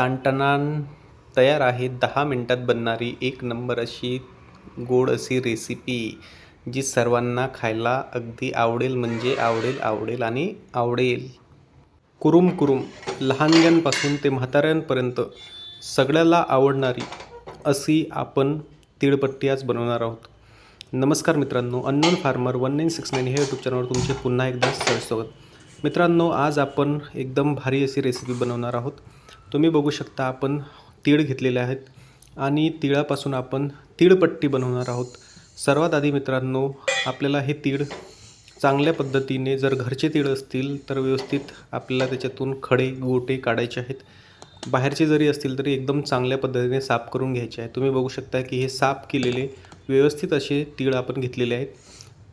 टाणटणाण तयार आहे दहा मिनटात बनणारी एक नंबर अशी गोड अशी रेसिपी जी सर्वांना खायला अगदी आवडेल म्हणजे आवडेल आवडेल आणि आवडेल. कुरुम कुरुम लहानग्यांपासून ते म्हाताऱ्यांपर्यंत सगळ्याला आवडणारी अशी आपण तिळपट्टी आज बनवणार आहोत. नमस्कार मित्रांनो unknown farmer one nine six nine हे यूट्यूब चॅनलवर तुमचे पुन्हा एकदा स्वागत मित्रांनो आज आपण एकदम भारी अशी रेसिपी बनवणार आहोत. तुम्ही बघू शकता आपण तीळ घेतलेले आहेत आणि तिळापासून आपण तीळपट्टी बनवणार आहोत. सर्वात आधी मित्रांनो आपल्याला हे तीळ चांगल्या पद्धतीने जर घरचे तीळ असतील तर व्यवस्थित आपल्याला त्याच्यातून खडे गोटे काढायचे आहेत. बाहेरचे जरी असतील तरी एकदम चांगल्या पद्धतीने साफ करून घ्यायचे आहे तुम्ही बघू शकता की हे साफ केलेले व्यवस्थित असे तीळ आपण घेतलेले आहेत.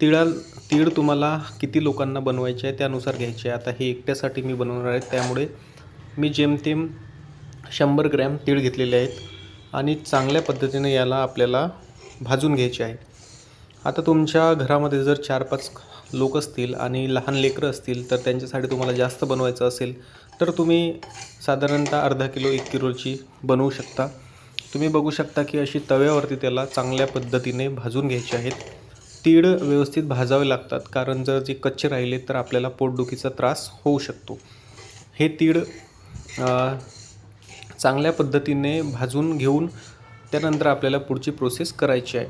तिळा तीळ तुम्हाला किती लोकांना बनवायचे आहे त्यानुसार घ्यायचे आहे. आता हे एकट्यासाठी मी बनवणार आहे त्यामुळे मी जेमतेम शंभर ग्रॅम तीळ घेतलेले आहेत आणि चांगल्या पद्धतीने याला आपल्याला भाजून घ्यायचे आहे. आता तुमच्या घरामध्ये जर चार पाच लोक असतील आणि लहान लेकरं असतील तर त्यांच्यासाठी तुम्हाला जास्त बनवायचं असेल तर तुम्ही साधारणतः अर्धा किलो एक किलोची बनवू शकता. तुम्ही बघू शकता की अशी तव्यावरती त्याला चांगल्या पद्धतीने भाजून घ्यायचे आहेत. तीळ व्यवस्थित भाजावे लागतात कारण जर जे कच्चे राहिले तर आपल्याला पोटदुखीचा त्रास होऊ शकतो. हे तीळ चांगल्या पद्धतीने भाजून घेऊन त्यानंतर आपल्याला पुढची प्रोसेस करायची आहे.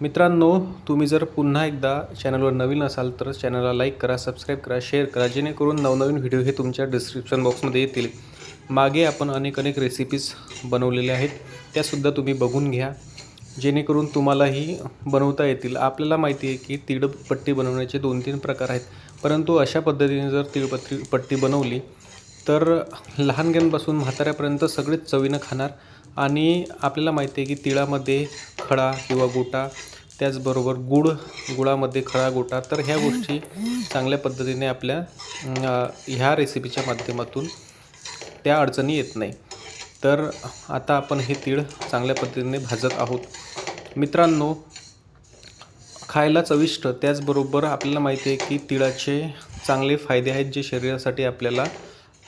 मित्रांनो तुम्ही जर पुन्हा एकदा चॅनलवर नवीन असाल तर चॅनलला लाईक करा सबस्क्राईब करा शेअर करा जेणेकरून नवनवीन व्हिडिओ हे तुमच्या डिस्क्रिप्शन बॉक्समध्ये येतील. मागे आपण अनेक अनेक रेसिपीज बनवलेल्या आहेत. त्यासुद्धा तुम्ही बघून घ्या. जेणेकरून तुम्हालाही बनवता येतील. आपल्याला माहिती आहे की तिळपट्टी बनवण्याचे दोन तीन प्रकार आहेत. परंतु अशा पद्धतीने जर तिळपत्री पट्टी बनवली तर लहानग्यांपासून म्हाताऱ्यापर्यंत सगळेच चवीनं खाणार. आणि आपल्याला माहिती आहे की तिळामध्ये खडा किंवा गोटा त्याचबरोबर गुळ गुळामध्ये खडा गोटा. तर ह्या गोष्टी चांगल्या पद्धतीने आपल्या ह्या रेसिपीच्या माध्यमातून त्या अडचणी येत नाही. तर आता आपण हे तीळ चांगल्या पद्धतीने भाजत आहोत. मित्रांनो खायला चविष्ट त्याचबरोबर आपल्याला माहिती आहे की तिळाचे चांगले फायदे आहेत जे शरीरासाठी आपल्याला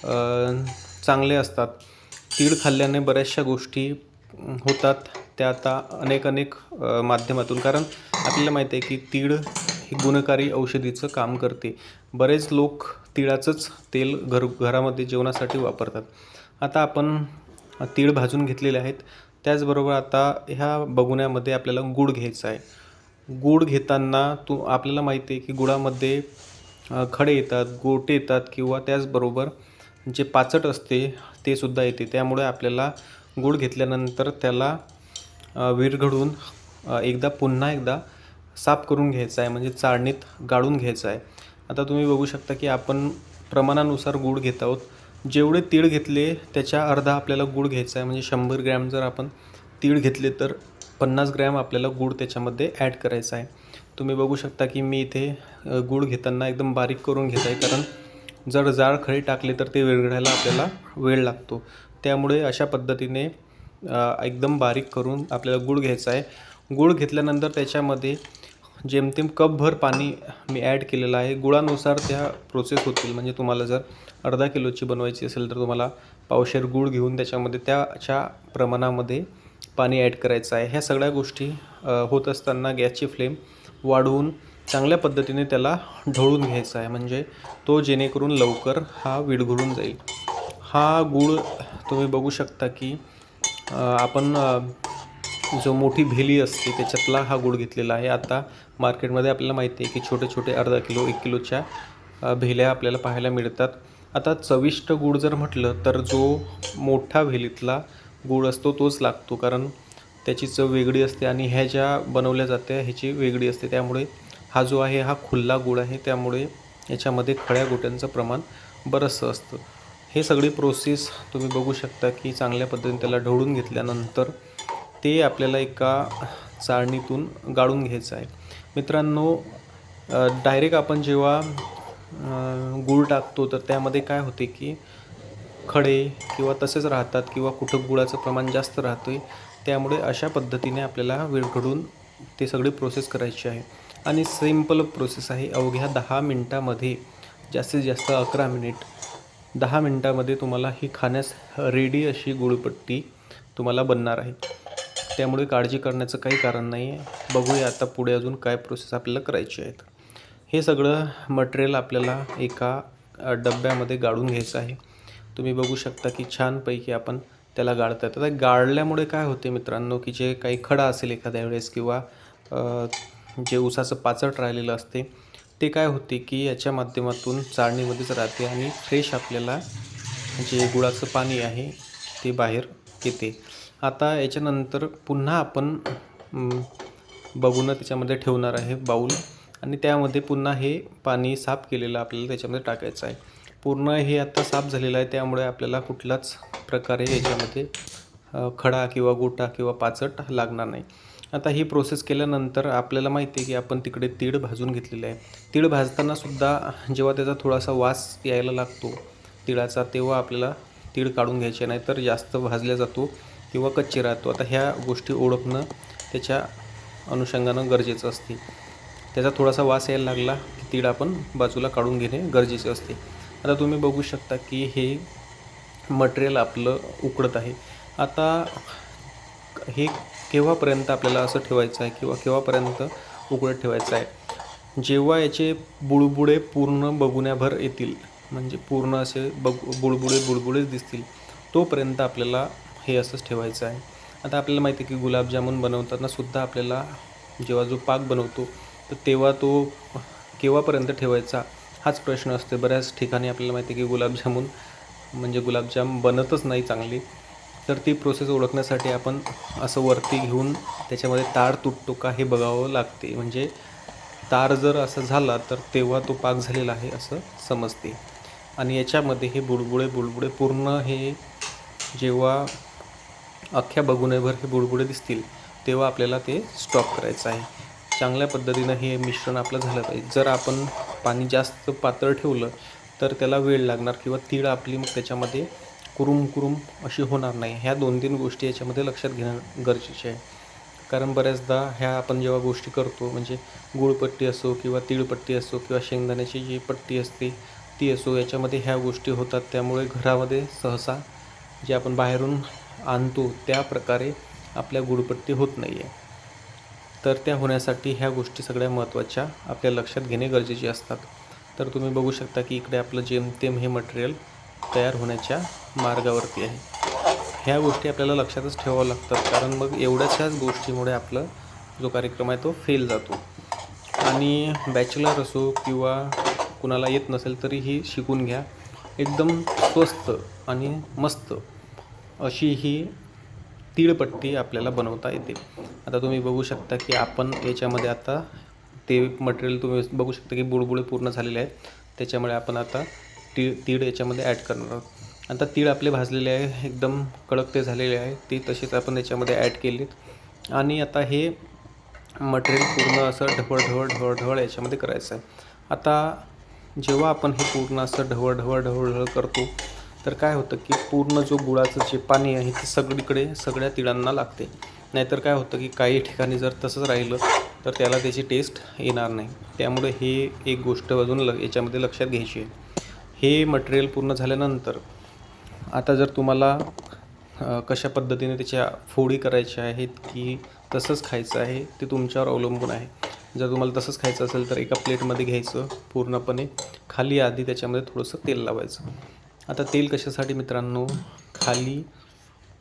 चांगले असतात. तीळ खाल्ल्याने बऱ्याचशा गोष्टी होतात. त्या आता अनेक अनेक माध्यमातून. कारण आपल्याला माहिती आहे की तीळ हे गुणकारी औषधीचं काम करते. बरेच लोक तिळाचंच तेल घर घरामध्ये जेवणासाठी वापरतात. आता आपण तीळ भाजून घेतलेले आहेत. त्याचबरोबर आता ह्या बगुन्यामध्ये आपल्याला गूळ घ्यायचा आहे. गूळ घेताना तू आपल्याला माहिती आहे की गुळामध्ये खडे येतात गोटे येतात किंवा त्याचबरोबर जे पाचट असते ते सुद्धा येते. त्यामुळे आपल्याला गूळ घेतल्यानंतर त्याला विरघडून एकदा पुन्हा एकदा साफ करून घ्यायचा आहे. म्हणजे चाळणीत गाळून घ्यायचं आहे. आता तुम्ही बघू शकता की आपण प्रमाणानुसार गूळ घेत आहोत. जेवढे तीळ घेतले त्याच्या अर्धा आपल्याला गूळ घ्यायचा आहे. म्हणजे शंभर ग्रॅम जर आपण तीळ घेतले तर पन्नास ग्रॅम आपल्याला गूळ त्याच्यामध्ये ॲड करायचा आहे. तुम्ही बघू शकता की मी इथे गूळ घेताना एकदम बारीक करून घेत आहे. कारण जर जाळ खडे टाकले तर ते विरघळायला आपल्याला वेळ लागतो. त्यामुळे अशा पद्धतीने एकदम बारीक करून आपल्याला गूळ घ्यायचा आहे. गूळ घेतल्यानंतर त्याच्यामध्ये जेमतेम कपभर पाणी मी ॲड केलेलं आहे. गुळानुसार त्या प्रोसेस होतील. म्हणजे तुम्हाला जर अर्धा किलोची बनवायची असेल तर तुम्हाला पावशेर गूळ घेऊन त्याच्यामध्ये त्याच्या प्रमाणामध्ये पाणी ॲड करायचं आहे. ह्या सगळ्या गोष्टी होत असताना गॅसची फ्लेम वाढवून चांगल्या पद्धतीने त्याला ढवळून घ्यायचा आहे. म्हणजे तो जेणेकरून लवकर हा विरघळून जाईल. हा गूळ तुम्ही बघू शकता की आपण जो मोठी भेली असते त्याच्यातला हा गूळ घेतलेला आहे. आता मार्केटमध्ये आपल्याला माहिती आहे की छोटे छोटे अर्धा किलो एक किलोच्या भेल्या आपल्याला पाहायला मिळतात. आता चविष्ट गूळ जर म्हटलं तर जो मोठा भेलीतला गूळ असतो तोच लागतो. कारण त्याची चव वेगळी असते आणि ह्या ज्या बनवल्या जाते ह्याची वेगळी असते. त्यामुळे हा जो आहे हा खुल्ला गूळ आहे त्यामुळे याच्यामध्ये खड्या गोट्यांचं प्रमाण बरंचसं असतं. हे सगळी प्रोसेस तुम्ही बघू शकता की चांगल्या पद्धतीने त्याला ढवळून घेतल्यानंतर ते आपल्याला एका चाळणीतून गाळून घ्यायचं आहे. मित्रांनो डायरेक्ट आपण जेव्हा गूळ टाकतो तर त्यामध्ये काय होते की खडे किंवा तसेच राहतात किंवा कुठं गुळाचं प्रमाण जास्त राहतं त्यामुळे अशा पद्धतीने आपल्याला विरघडून ते सगळी प्रोसेस करायची आहे. आणि सिंपल प्रोसेस आहे. अवघ्या दहा मिनटामध्ये जास्तीत जास्त अकरा मिनिट दहा मिनटामध्ये तुम्हाला ही खाण्यास रेडी अशी गुळपट्टी तुम्हाला बनणार आहे. त्यामुळे काळजी करण्याचं काही कारण नाही आहे बघूया आता पुढे अजून काय प्रोसेस आपल्याला करायची आहेत. हे सगळं मटेरियल आपल्याला एका डब्यामध्ये गाळून घ्यायचं आहे. तुम्ही बघू शकता की छानपैकी आपण त्याला गाळत आहेत आता गाळल्यामुळे काय होते मित्रांनो की जे काही खडा असेल एखाद्या वेळेस किंवा जे उसाचं पाचट राहिलेलं असते ते काय होते की याच्या माध्यमातून चाळणीमध्येच राहते आणि फ्रेश आपल्याला जे गुळाचं पाणी आहे ते बाहेर येते. आता याच्यानंतर पुन्हा आपण बघून त्याच्यामध्ये ठेवणार आहे बाऊल आणि त्यामध्ये पुन्हा हे पाणी साफ केलेलं आपल्याला त्याच्यामध्ये टाकायचं आहे. पूर्ण हे आता साफ झालेलं आहे त्यामुळे आपल्याला कुठलाच प्रकारे याच्यामध्ये खडा किंवा गोटा किंवा पाचट लागणार नाही. आता ही प्रोसेस केल्यानंतर आपल्याला माहिती आहे की आपण तिकडे तीळ भाजून घेतलेले आहे. तीळ भाजताना सुद्धा जेव्हा त्याचा थोडासा वास यायला लागतो तिळाचा तेव्हा आपल्याला तीळ काढून घ्यायचे नाही तर जास्त भाजल्या जातो किंवा कच्चे राहतो. आता ह्या गोष्टी ओळखणं त्याच्या अनुषंगानं गरजेचं असते. त्याचा थोडासा वास यायला लागला की तीळ आपण बाजूला काढून घेणे गरजेचे असते. आता तुम्ही बघू शकता की हे मटेरियल आपलं उकडत आहे. आता हे केव्हापर्यंत आपल्याला असं ठेवायचं आहे किंवा केव्हापर्यंत उकडत ठेवायचं आहे? जेव्हा याचे बुळबुळे पूर्ण बघुण्याभर येतील म्हणजे पूर्ण असे बग बुळबुळे बुळबुळेच दिसतील तोपर्यंत आपल्याला हे असंच ठेवायचं आहे. आता आपल्याला माहिती आहे की गुलाबजामुन बनवताना सुद्धा आपल्याला जेव्हा जो पाक बनवतो तर तेव्हा तो केव्हापर्यंत ठेवायचा? हाच प्रश्न असतो बऱ्याच ठिकाणी आपल्याला माहिती आहे की गुलाबजामुन म्हणजे गुलाबजाम बनतच नाही चांगली. तर ती प्रोसेस ओळखण्यासाठी आपण असं वरती घेऊन त्याच्यामध्ये तार तुटतो का हे बघावं लागते. म्हणजे तार जर असा झाला तर तेव्हा तो पाक झालेला आहे असं समजते. आणि याच्यामध्ये हे बुडबुडे बुडबुडे पूर्ण हे जेव्हा अख्ख्या बघुनेभर हे बुडबुडे दिसतील तेव्हा आपल्याला ते स्टॉप करायचं आहे. चांगल्या पद्धतीनं हे मिश्रण आपलं झालं पाहिजे. जर आपण पाणी जास्त पातळ ठेवलं तर त्याला वेळ लागणार किंवा तीळ आपली मग त्याच्यामध्ये कुरुम कुरुम अशी होणार नाही. ह्या दोन तीन गोष्टी याच्यामध्ये लक्षात घेणं गरजेचे आहे. कारण बऱ्याचदा ह्या आपण जेव्हा गोष्टी करतो म्हणजे गुळपट्टी असो किंवा तीळपट्टी असो किंवा शेंगदाण्याची जी पट्टी असते ती असो याच्यामध्ये ह्या गोष्टी होतात. त्यामुळे घरामध्ये सहसा जे आपण बाहेरून आणतो त्या प्रकारे आपल्या गुळपट्टी होत नाही आहे तर त्या होण्यासाठी ह्या गोष्टी सगळ्या महत्त्वाच्या आपल्या लक्षात घेणे गरजेचे असतात. तर तुम्ही बघू शकता की इकडे आपलं जेमतेम हे मटेरियल तयार होण्याच्या मार्गावरती आहे. ह्या गोष्टी आपल्याला लक्षातच ठेवावं लागतात कारण मग एवढ्याच्याच गोष्टीमुळे आपलं जो कार्यक्रम आहे तो फेल जातो. आणि बॅचलर असो किंवा कुणाला येत नसेल तरीही शिकून घ्या. एकदम स्वस्त आणि मस्त अशी ही तीळपट्टी आपल्याला बनवता येते. आता तुम्ही बघू शकता की आपण याच्यामध्ये आता ते मटेरियल तुम्ही बघू शकता की बुडबुडे पूर्ण झालेले आहेत. त्याच्यामुळे आपण आता ती तीळ याच्यामध्ये ॲड करणार आहोत. आता तीळ आपले भाजलेले आहे एकदम कडक ते झालेले आहे. ते तसेच आपण याच्यामध्ये ॲड केलेत. आणि आता हे मटेरियल पूर्ण असं ढवळढवळ ढवळढवळ याच्यामध्ये करायचं आहे. आता जेव्हा आपण हे पूर्ण असं ढवळढवळ ढवळढवळ करतो तर काय होतं की पूर्ण जो गुळाचं जे पाणी आहे ते सगळीकडे सगळ्या तिळांना लागते. नाहीतर काय होतं की काही ठिकाणी जर तसंच राहिलं तर त्याला त्याची टेस्ट येणार नाही. त्यामुळे हे एक गोष्ट अजून ल याच्यामध्ये लक्षात घ्यायची आहे. हे मटेरियल पूर्ण झाल्यानंतर आता जर तुम्हाला कशा पद्धतीने त्याच्या फोडी करायच्या आहेत की तसंच खायचं आहे ते तुमच्यावर अवलंबून आहे. जर तुम्हाला तसंच खायचं असेल तर एका प्लेटमध्ये घ्यायचं पूर्णपणे. खाली आधी त्याच्यामध्ये थोडंसं तेल लावायचं. आता तेल कशासाठी मित्रांनो? खाली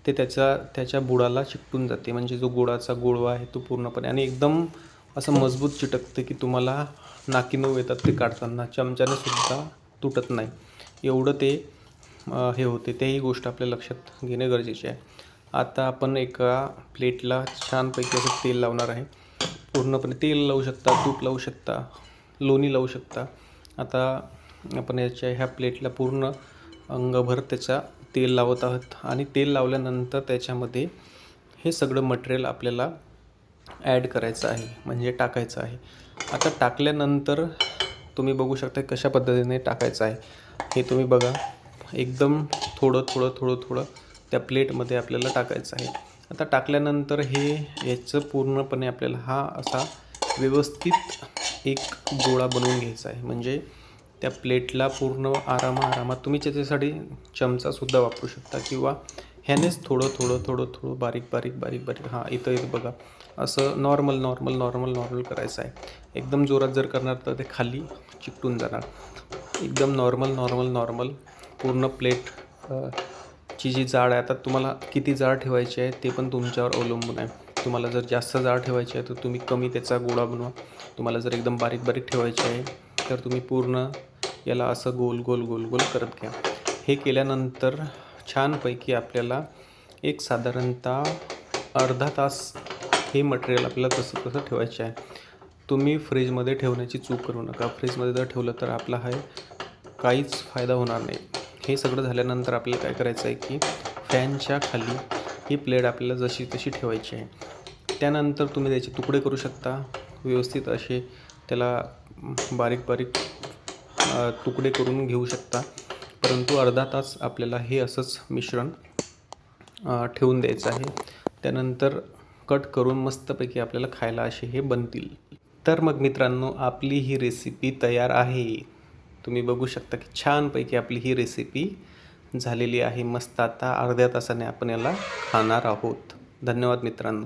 ते त्याचा त्याच्या बुडाला चिकटून जाते. म्हणजे जो गुळाचा गोळवा आहे तो पूर्णपणे आणि एकदम असं मजबूत चिटकते की तुम्हाला नाकी नऊ येतात ते काढताना. चमच्याने सुद्धा तुटत नाही. एवढं ते हे होते. तेही गोष्ट आपल्या लक्षात घेणे गरजेचे आहे. आता आपण एका प्लेटला छानपैकी असं तेल लावणार आहे. पूर्णपणे तेल लावू शकता तूप लावू शकता लोणी लावू शकता. आता आपण याच्या ह्या प्लेटला पूर्ण अंगभर त्याचा तेल लावत आहोत. आणि तेल लावल्यानंतर त्याच्यामध्ये हे सगळं मटेरियल आपल्याला ॲड करायचं आहे. म्हणजे टाकायचं आहे. आता टाकल्यानंतर तुम्ही बघू शकता कशा पद्धतीने टाकायचं आहे. हे तुम्ही बघा. एकदम थोडं थोडं थोडं थोडं त्या प्लेटमध्ये आपल्याला टाकायचं आहे. आता टाकल्यानंतर हे याचं पूर्णपणे आपल्याला हा असा व्यवस्थित एक गोळा बनवून घ्यायचा आहे. म्हणजे त्या प्लेटला पूर्ण आरामा आरामात तुम्ही त्याच्यासाठी चमचासुद्धा वापरू शकता किंवा ह्यानेच थोडं थोडं थोडं थोडं बारीक बारीक बारीक बारीक. हां इथं इथं बघा. असं नॉर्मल नॉर्मल नॉर्मल नॉर्मल करायचं आहे. एकदम जोरात जर करणार तर ते खाली चिकटून जाणार. एकदम नॉर्मल नॉर्मल नॉर्मल पूर्ण प्लेट ची जी जाड आहे आता तुम्हाला किती जाड ठेवायची आहे ते पण तुमच्यावर अवलंबून आहे. तुम्हाला जर जास्त जाड ठेवायची आहे तर तुम्ही कमी त्याचा गोळा बनवा. तुम्हाला जर एकदम बारीक बारीक ठेवायची आहे तर तुम्ही पूर्ण याला असं गोल गोल गोल गोल करत घ्या. हे केल्यानंतर छानपैकी आपल्याला एक साधारणतः अर्धा तास हे मटेरियल आपल्याला तसं तसं ठेवायचे आहे. तुम्ही फ्रीजमध्ये ठेवण्याची चूक करू नका. फ्रीजमध्ये जर ठेवलं तर आपला हा काहीच फायदा होणार नाही. हे सगळं झाल्यानंतर आपल्याला काय करायचं आहे की फॅनच्या खाली ही प्लेट आपल्याला जशी तशी ठेवायची आहे. त्यानंतर तुम्ही त्याचे तुकडे करू शकता. व्यवस्थित असे त्याला बारीक बारीक तुकडे करून घेऊ शकता. परंतु अर्धा तास आपल्याला हे असंच मिश्रण ठेवून द्यायचं आहे. त्यानंतर कट करून मस्तपैकी आपल्याला खायला असे हे बनतील. तर मग मित्रांनो आपली ही रेसिपी तयार आहे. तुम्ही बघू शकता की छानपैकी आपली ही रेसिपी झालेली आहे. मस्त आता अर्ध्या तासाने आपण याला खाणार आहोत. धन्यवाद मित्रांनो.